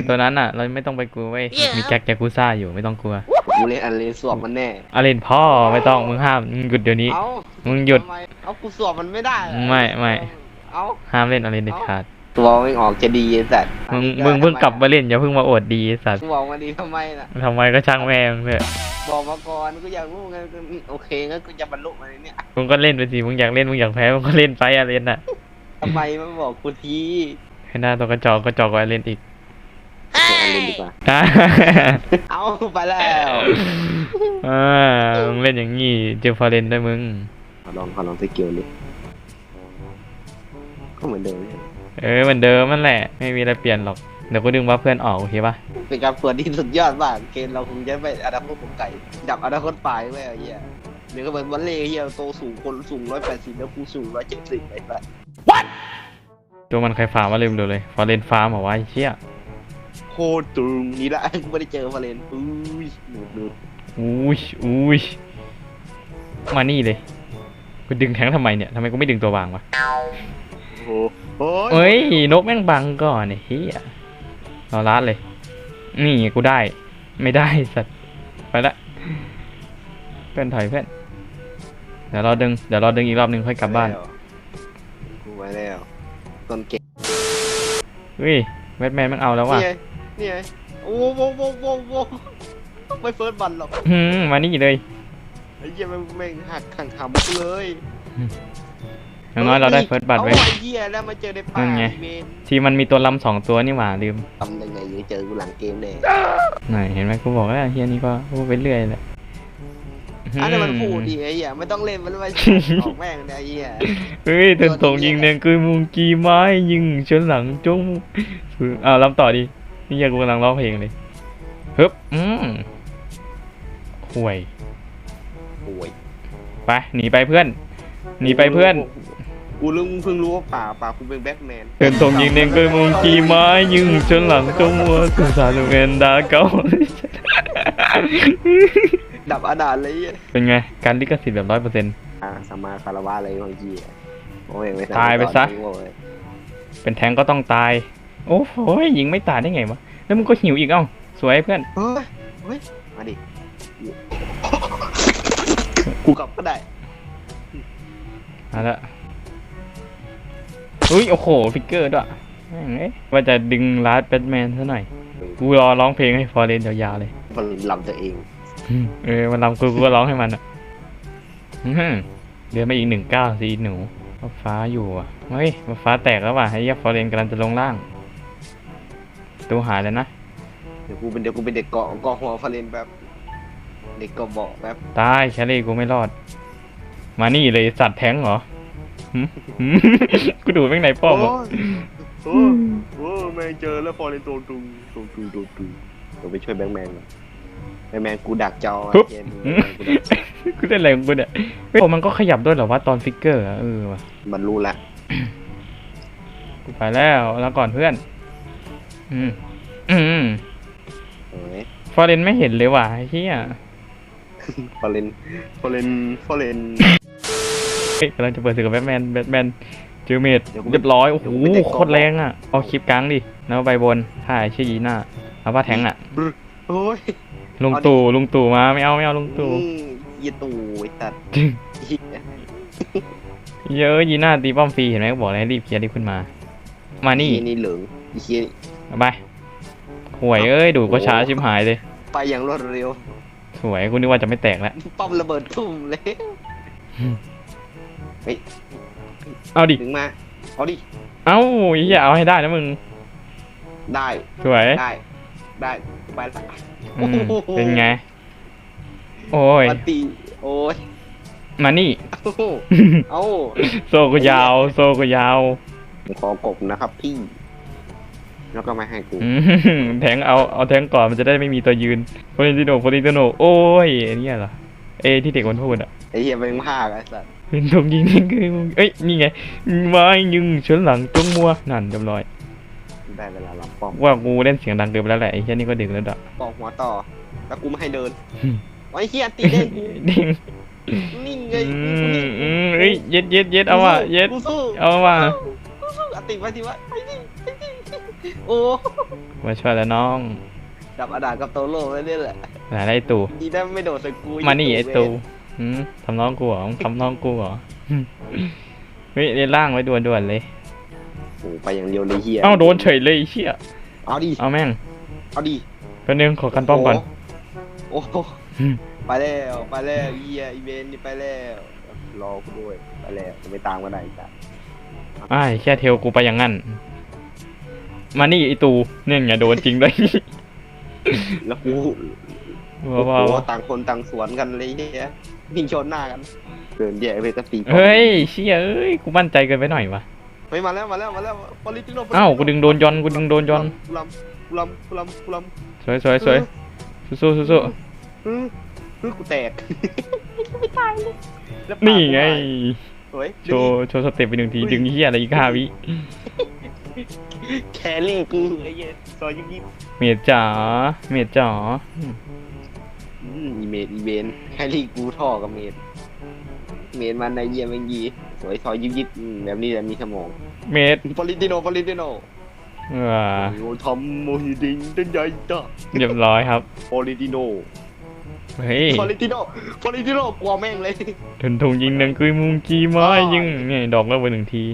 จตัวนั้นอะ เราไม่ต้องไปกลัวเว้ย มีแจ็คแจ็คกูซ่าอยู่ไม่ต้องกลัว กูเล่นอันเลนสวมมันแน่อาเลนพ่อไม่ต้องมึงห้ามมึงหยุดเดี๋ยวนี้ เอ้ามึงหยุด ทำไมเอากูสวมมันไม่ได้เหรอไม่ไม่ เอ้า ห้ามเล่นอาเลนเด็ดขาด ตัวไม่ออกจะดีไอ้สัตว์มึงมึงเพิ่งกลับมาเล่นอย่าเพิ่งมาอวดดีไอ้สัตว์กูบอกมาดีทำไมล่ะ ทำไมก็ช่างแม่งเถอะบอกมาก่อนกูอยากรู้ไงกูโอเคงั้นกูจะบรรลุมาในเนี่ยมึงก็เล่นไปสิมึงอยากเล่นมึงอยากแพ้มึงก็เล่นไปอาเลนอะทำไมมันบอกกูทีให้หน้าตัวกระจอกกระจอกกว่าอาเลนอีก เล่นอันเลนดีกว่า อ่าเอาไปแล้วอ่ามึงเล่นอย่างงี้เจอฟาเลนได้วยมึง ขอลองขอลองสกิลดิก็เหมือนเดิมเนี่ยเออเหมือนเดิมมันแหละ ไม่มีอะไรเปลี่ยนหรอก เดี๋ยวกูดึงว่าเพื่อนออกโอเคปะเป็นการเปิดที่สุดยอดมากเกมเราคงจะไปอนาคตของไก่ดับอนาคตปลายไว้ไอ้เหี้ยเดี๋ยวก็เหมือนวันเล่เหี้ยโตสูงคนสูงร้อยแปดสิบแล้วกูสูงร้อยเจ็ดสิบไอ้สัสตัวมันใครฟาร์มมาลืมดูเลยฟาเลนฟาร์มเหรอวะไอ้เชี่ย โคตรตึงนี่ละไม่ได้เจอฟาเลนอุ้ยดูดดูดอุ้ยอุ้ยมานี่เลยกูดึงแทงทำไมเนี่ยทำไมกูไม่ดึงตัววางวะโอ้โหเอ้ยนกแม่งบังก่อนไอ้เฮียเราลัดเลย นี่กูได้ ไม่ได้สัตว์ไปละเพื่อนถอยเพื่อนเดี๋ยวเราดึงเดี๋ยวเราดึงอีกรอบหนึงค่อยกลับบ้านกูไว้แล้วต้นเก่งเฮ้ยแบทแมนมันเอาแล้วว่ะ นี่ไงนี่ไงโอ้โหโว้โว้โว้โว้ไม่เฟิร์สบันหรอกหืมมานี่เลยไอ้เหี้ยแม่งแม่งหักขังขำกูเลยอย่างน้อยเราได้เฟิร์สบัตรไว้ เอาไอ้เหี้ยแล้วมาเจอในป่านั่นไง อีเวนที่มันมีตัวลำสองตัวนี่หว่าลืมทำยังไงยังเจอกูหลังเกมเลยไหนเห็นไหมกูบอกแล้วเฮียนี่ก็พูดไปเรื่อยแหละอันนั้นมันพูดดิไอ้เหี้ยไม่ต้องเล่นมันไม่ออกแม่งเนี่ยไอ้เหี้ยเฮ้ยเต็นตรงยิงเนียงคือมุงกีไม้ยิงชนหลังจงอ้าวลำต่อดิ นี่ยังกูกำลังร้องเพลงเลยฮึบอืมห่วยโอ้ยไปหนีไปเพื่อน หนีไปเพื่อน กูรู้เพิ่งรู้ว่าป่าป่ากูเป็นแบ็คแมนเต็นตรงยิงเนียงคือมุงกีไม้ยิงชนหลังจงมัวกุศลเวนดาเกาดับอาดาเลยไอ้เหี้ยเป็นไง การลิขสิทธิ์แบบร้อยเปอร์เซ็นต์อ่าสมมาคารวะอะไรบางทีอะโอ้ยไม่ตายไปซะโอ้ยเป็นแทงก็ต้องตาย โอ้โหยิงไม่ตายได้ไงวะ แล้วมึงก็หิวอีกเอ้า สวยเพื่อน เฮ้ยเฮ้ยมาดิ กูกลับก็ได้ มาละอุ้ยโอ้โหฟิกเกอร์ด้วยแม่งเอ้ยว่าจะดึงลาดแบทแมนซะหน่อย กูรอร้องเพลงให้ฟอร์เรนยาวๆเลย มันลำตัวเอง เออมันรำกูกูก็ร้องให้มันอะอื้อหือเดือนมาอีกหนึ่งเก้าสีหนูฟ้าฟ้าอยู่อะ เฮ้ยฟ้าแตกแล้วว่ะให้ยับฟอร์เรนกำลังจะลงล่าง ตัวหายแล้วนะ เดี๋ยวกูเป็นเดี๋ยวกูเป็นเด็กเกาะเกาะหัวฟาเลนแบบเด็กเกาะเบาะแบบตายแครี่กูไม่รอด มานี่เลยสัตว์แทงเหรอหึหึ กูดูแม่งไหนป้อมอะโอ้โอ้แมงเจอแล้วฟาเลนตัวตุงตัวตุงตัวตุงเดี๋ยวไปช่วยแบงค์แมนก่อนแบงค์แมนกูดักจออะฮึบเกมหึกูดักกูเล่นอะไรของกูเนี่ยเฮ้ยมันก็ขยับด้วยเหรอว่าตอนฟิกเกอร์อะเออว่ะมันรู้ละ กูไปแล้วแล้วก่อนเพื่อน อืม อืมเอ้ยฟอร์เรนไม่เห็นเลยว่ะไอ้เฮียฟาเลนฟาเลนฟาเลนเฮ้ยกำลังจะเปิดศึกกับแบทแมนแบทแมนเจอเมดเดี๋ยวกูเรียบร้อย โอ้โห เดี๋ยวกูไปเตะกรอบโคตรแรงอะ เอาคลิปกลางดิ แล้วใบบนถ่ายชื่อยีน่าเอาว่าแทงอะ บรึโอ้ย ลุงเอาดิ ตู่ลุงตู่มาไม่เอาไม่เอาลุงตู่อืมยีตู่ไอ้สัตว์เหี้ยเยอะยีน่าตีป้อมฟรีเห็นไหมก็บอกเลยให้รีบเคลียร์รีบขึ้นมา มานี่ ไอ้นี่เหลืองไอ้เหี้ย เอาไปห่วยเอ้ยดูดก็ช้าชิบหายเลย ไปอย่างรวดเร็ว สวยกูนึกว่าจะไม่แตกแล้ว ป้อมระเบิดทุ่มเลยเอาดิ ถึงมา เอาดิ เอ้าอย่าเอาให้ได้นะมึง ได้ สวยได้ ได้ ไปละอืมเป็นไง โอ้ยปฏิ โอ้ยมานี่โอ้โหเอาโซก็ยาว โซก็ยาว ผมขอกบนะครับพี่ แล้วก็ไม่ให้กูอืมแทงเอาเอาแทงก่อนมันจะได้ไม่มีตัวยืนโฟลินติโนโฟลินติโนโอ้ยอันเนี้ยเหรอเอที่เด็กมันพูดอะไอ้เหี้ยเป็นภาคไอ้สัสเป็นตรงยิงนี่คือมึงเอ้ยนี่ไงไม้ยิงชนหลังจงมัวนั่นเรียบร้อยได้เวลารับป้อมว่ากูเล่นเสียงดังเกินไปแล้วแหละไอ้เหี้ยนี่ก็ดึกแล้วดะบอกหัวต่อแล้วกูไม่ให้เดินอืมไอ้เหี้ยตีเล่นกูดิ่งนิ่งไงอืกูมนิ่งอืมเอ้ยเย็ดเย็ดเย็ดเอาว่ะเย็ดกูสู้เอาว่ะกูสู้อะติดไว้ติดไว้ไอ้นี่ไอ้นี่ โอ้มาช่วยแล้วน้องดับอดากับโตโร่แล้วเนี่ยแหละไหนไอ้ตู่ดีได้ไม่โดดใส่กูมานี่ไอ้ตู่หืมทำน้องกูเหรอมึงทำน้องกูเหรอเฮ้ยเรียนล่างไว้ด่วนๆเลยโอ้ไปอย่างเดียวเลยเฮียเอ้าโดนเฉยเลยไอ้เชี่ยเอาดิเอาแม่งเอาดิแป๊บนึงขอกันป้อมก่อนโอ้โหหืมไปแล้วไปแล้วเฮียอีเวนนี่ไปแล้วรอกูด้วยไปแล้วจะไม่ตามกันไหนจ้ะอ้ายแค่เทลกูไปอย่างงั้น มานี่ไอ้ตู่เนี่ยไงโดนจริงด้วยแล้วกูว้าวว้าวโอ้โหต่างคนต่างสวนกันเลยเฮียวิ่งชนหน้ากันเดินแย่ไปก็ตีป้อมเฮ้ยเชี่ยเอ้ยกูมั่นใจเกินไปหน่อยวะเฮ้ยมาแล้วมาแล้วมาแล้วปอลิติโนเอ้ากูดึงโดนยอนกูดึงโดนยอนกูลำกูลำกูลำกูลำสวยสวยสวยสู้สู้สู้ฮึฮึกูแตกไม่ตายเลยแล้วๆนี่ไงสวยโชว์โชว์สเต็ปไปหนึ่งทีดึงเฮียอะไรอีกห้าวิ แครี่กูไอ้เหี้ยซอยยิบยิบเมียจ๋าเมียจ๋าอืมอีเมดอีเวนแครี่กูท่อกับเมดเมดมันในเยี่ยมแมงยีสวยซอยยิบยิบอืมแบบนี้แหละมีสมองเมดปอลิติโนปอลิติโนว้าโอ้ทำโมฮิดิงเต้นใหญ่จ้ะเรียบร้อยครับ ปอลิติโนเฮ้ยปอลิติโนปอลิติโนกลัวแม่งเลยทุนทุงยิงหนึ่งคือมุงกีไม้ยิงเนี่ยดอกแล้วไปหนึ่งที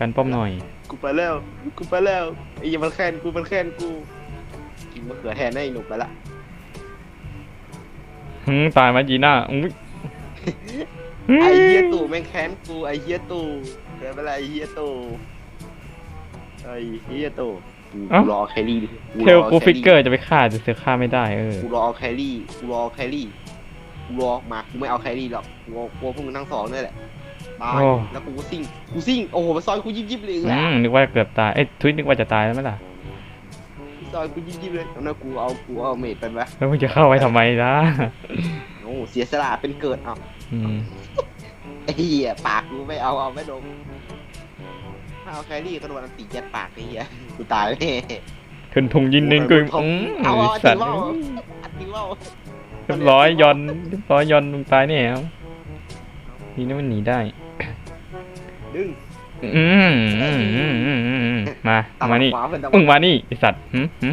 กันป้อมหน่อย กูไปแล้ว กูไปแล้วไอ้เหี้ยมันแค้นกูมันแค้นกูกินมะเขือแทนให้หนุกไปละหึตายมาจีน่าอุ้ยไอ้เฮียตู่แม่งแค้นกูไอ้เฮียตู่เดี๋ยวไปละไอ้เฮียตู่ไอ้เฮียตู่กูรอแครี่ดิเทลกูฟิกเกอร์จะไปฆ่าจะเสือฆ่าไม่ได้เออกูรอแครี่กูรอแครี่กูรอมากูไม่เอาแครี่หรอกกูเอากูเอาพวกมึงทั้งสองนี่แหละ ตายแล้วกูก็ซิ่งกูซิ่งโอ้โหมันซอยกูยิบยิบเลยอือะมนึกว่าเกือบตาย เอ้ยทวิตนึกว่าจะตายแล้วไหมล่ะ ซอยกูยิบยิบเลยแล้วกูเอากูเอาเมดไปไหมแล้วมึงจะเข้าไปทำไมล่ะโอ้เสียสละเป็นเกิดเอาอืมไอ้เหี้ยปากกูไม่เอาเอาไม่ลงถ้าเอาแครี่ก็โดนอันติยัดปากไอ้เหี้ยกูตายแน่ทุนทุงยิงหนึ่งคืออืมเอาเอาอันสัติตว์ว่าวอันติว่าวเรียบร้อยยอนเรียบร้อยยอนมึงตายแน่ครับนี่นี่มันหนีได้ ดึง อืมอืมอืมอืมอืมมาตามมานี่ขวาเพื่อนตามมึงมานี่ไอสัตว์หึหึ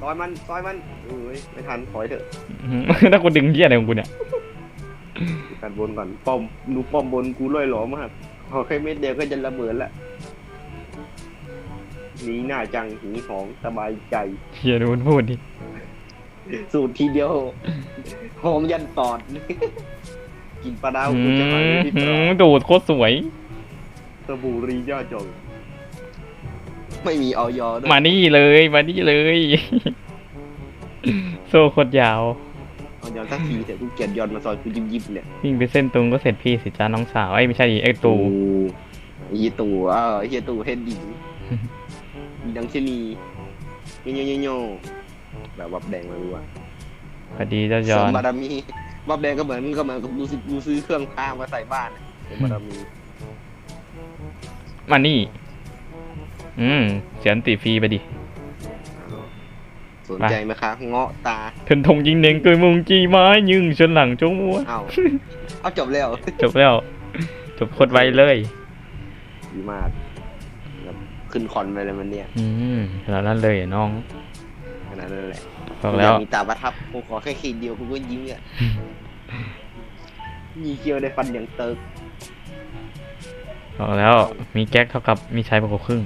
ซอยมันซอยมันเอ้ยไม่ทันถอยเถอะหึถ้ากูดึงเหี้ยอะไรของกูเนี่ยกันบนก่อนป้อมดูป้อมบนกูล่อยหลอมากพอแค่เม็ดเดียวก็จะระเบิดละหนีหน้าจังหีสองสบายใจเฮียดูมันพูดดิสูตรทีเดียวหอมยันปอด กินปลาดาวอืกูจะหายไปที่ปมลอดดูดโคตรสวย สบู่รีย่าจงไม่มีออยด้วยมานี่เลยมานี่เลย โซ่โคตรยาวเอายอนสักทีเถอะกูเกลียดยอนมาซอยกูยิบยิบเนี่ยวิ่งไปเส้นตรงก็เสร็จพี่สิจ้าน้องสาวไอ้ยไม่ใช่ดิไอ้ตู ไอ้เฮียตู่อ้าวไอ้เฮียตู่เฮดดีมีดังเชนีโยโยโยโยแบบวับแดงมาดูว่าพอดีเจ้าเสยริอมนบารมีวับแดงก็เหมือนก็เหมือนกับกูซื้อกูซื้อเครื่องพามาใส่บ้านอะเสริมบารมี มานี่ อืม เสียนติฟรีไปดิอ้าวสนใจไหมคะเงาะตาทนทงยิงเน่งเกยมุงจีไม้ยิงชนหลังจงมัวเอาเอาจบแล้ว จบแล้ว จบโคตรไวเลยดีมากแบบขึ้นคอนไปเลยมันเนี่ย อืมขนาดนั้นเลยเหรอน้องขนาดนั้นแหละบอกแล้วอยากมีตาประทับกูขอแค่ขีดเดียวกูก็ยิ้มอะมีเคี้ยวได้ฟันอย่างเติร์ก บอกแล้วมีแก๊กเท่ากับมีใช้ประกบครึ่ง